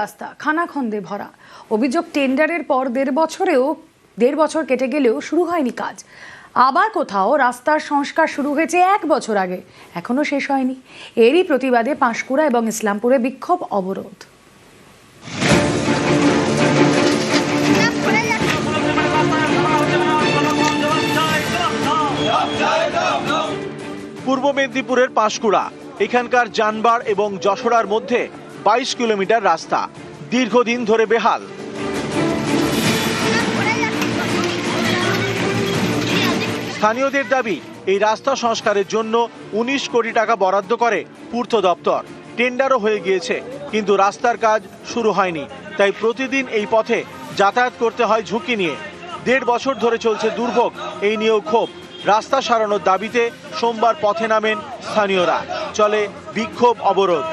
রাস্তা, খানাখন্দে ভরা। অভিযোগ টেন্ডারের পর দেড় বছরেও, দেড় বছর কেটে গেলেও শুরু হয়নি কাজ। আবার কোথাও রাস্তার সংস্কার শুরু হয়েছে এক বছর আগে, এখনও শেষ হয়নি। এরই প্রতিবাদে পাঁশকুড়া এবং ইসলামপুরে বিক্ষোভ অবরোধ। পূর্ব মেদিনীপুরের পাঁশকুড়া, এখানকার জানবার এবং যশোরার মধ্যে বাইশ কিলোমিটার রাস্তা। দীর্ঘদিন ধরে বেহাল। স্থানীয়দের দাবি, এই রাস্তা সংস্কারের জন্য উনিশ কোটি টাকা বরাদ্দ করে পূর্ত দপ্তর। টেন্ডারও হয়ে গিয়েছে, কিন্তু রাস্তার কাজ শুরু হয়নি। তাই প্রতিদিন এই পথে যাতায়াত করতে হয় ঝুঁকি নিয়ে। দেড় বছর ধরে চলছে দুর্ভোগ, এই নিয়েও ক্ষোভ। রাস্তা সারানোর দাবিতে সোমবার পথে নামেন স্থানীয়রা। চলে বিক্ষোভ অবরোধ।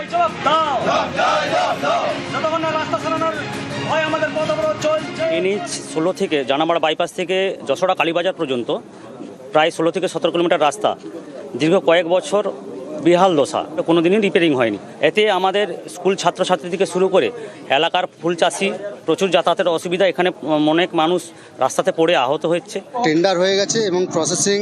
এনএইচ ষোলো থেকে জানামারা বাইপাস থেকে যশোড়া কালীবাজার পর্যন্ত প্রায় ষোলো থেকে সতেরো কিলোমিটার রাস্তা। দীর্ঘ কয়েক বছর বেহাল দশা। কোনো দিনই রিপেয়ারিং হয়নি। এতে আমাদের স্কুল ছাত্রছাত্রী থেকে শুরু করে এলাকার ফুল চাষি প্রচুর যাতায়াতের অসুবিধা। এখানে অনেক মানুষ রাস্তাতে পড়ে আহত হচ্ছে। টেন্ডার হয়ে গেছে এবং প্রসেসিং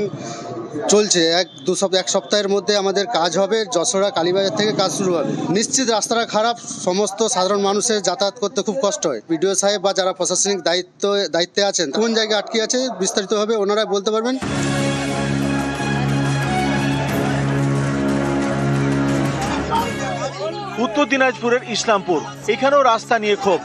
চলছে। এক, দু সপ্তাহ, এক সপ্তাহের মধ্যে আমাদের কাজ হবে। যশোরা, কালীবাজার থেকে কাজ শুরু হবে। নিশ্চিত রাস্তাটা খারাপ। সমস্ত সাধারণ মানুষের যাতায়াত করতে খুব কষ্ট হয়। বিডিও সাহেব বা যারা প্রশাসনিক দায়িত্ব, দায়িত্বে আছেন, কোন জায়গায় আটকে আছে বিস্তারিতভাবে ওনারা বলতে পারবেন? উত্তর দিনাজপুরের ইসলামপুর। এখানেও রাস্তা নিয়ে ক্ষোভ।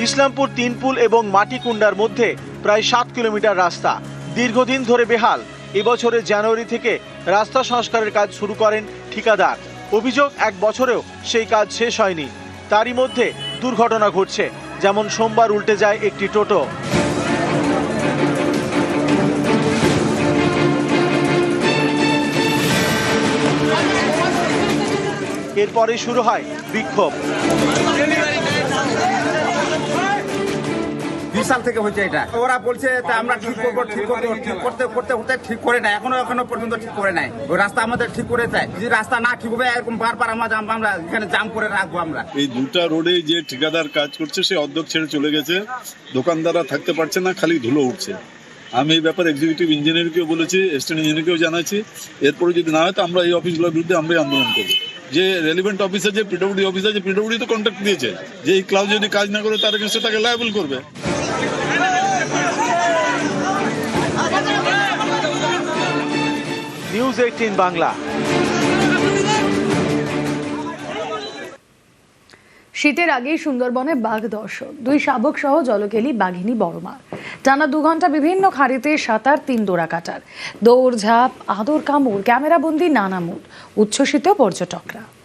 ইসলামপুর তিনপুল এবং মাটি মাটিকুন্ডার মধ্যে প্রায় সাত কিলোমিটার রাস্তা। দীর্ঘদিন ধরে বেহাল। এবছরের জানুয়ারি থেকে রাস্তা সংস্কারের কাজ শুরু করেন ঠিকাদার। অভিযোগ, এক বছরেও সেই কাজ শেষ হয়নি। তারই মধ্যে দুর্ঘটনা ঘটছে, যেমন সোমবার উল্টে যায় একটি টোটো। এরপরে শুরু হয় বিক্ষোভ। বিশ সাল থেকে হচ্ছে এটা। ওরা বলছে তা আমরা ঠিক করব ঠিক করব ঠিক করতে করতে করতে ঠিক করে নাই। এখনও এখনও পর্যন্ত ঠিক করে নাই। ওই রাস্তা আমাদের ঠিক করে চাই যদি রাস্তা না ঠিক হবে এরকম বারবার আমরা জাম আমরা এখানে জাম করে রাখব আমরা। এই দুটা রোডে যে ঠিকাদার কাজ করছে সে অর্ধেক ছেড়ে চলে গেছে। দোকানদাররা থাকতে পারছে না খালি ধুলো উঠছে। আমি এই ব্যাপারে এক্সিকিউটিভ ইঞ্জিনিয়ারকেও বলেছি এস্টেট ইঞ্জিনিয়ারকেও জানাচ্ছি। এরপরে যদি না হয় তো আমরা এই অফিসগুলোর বিরুদ্ধে আমরাই আন্দোলন করব। যে রেলিভেন্ট অফিসার যে পিডব্লিউডি অফিসার যে পিডব্লিউডি তো কন্ট্যাক্ট দিয়েছে। যে এই ক্লাব যদি কাজ না করে তার এগেন্সে তাকে লায়াবল করবে। News eighteen Bangla. শীতের আগেই সুন্দরবনে বাঘ দর্শন। দুই শাবক সহ জলকেলি বাঘিনী বড়মার টানা দু ঘণ্টা বিভিন্ন খাড়িতে সাঁতার, তিন দোড়া কাটার। দৌড় ঝাঁপ আদর কামড়, ক্যামেরাবন্দি, নানা মুড। উচ্ছ্বসিত পর্যটকরা।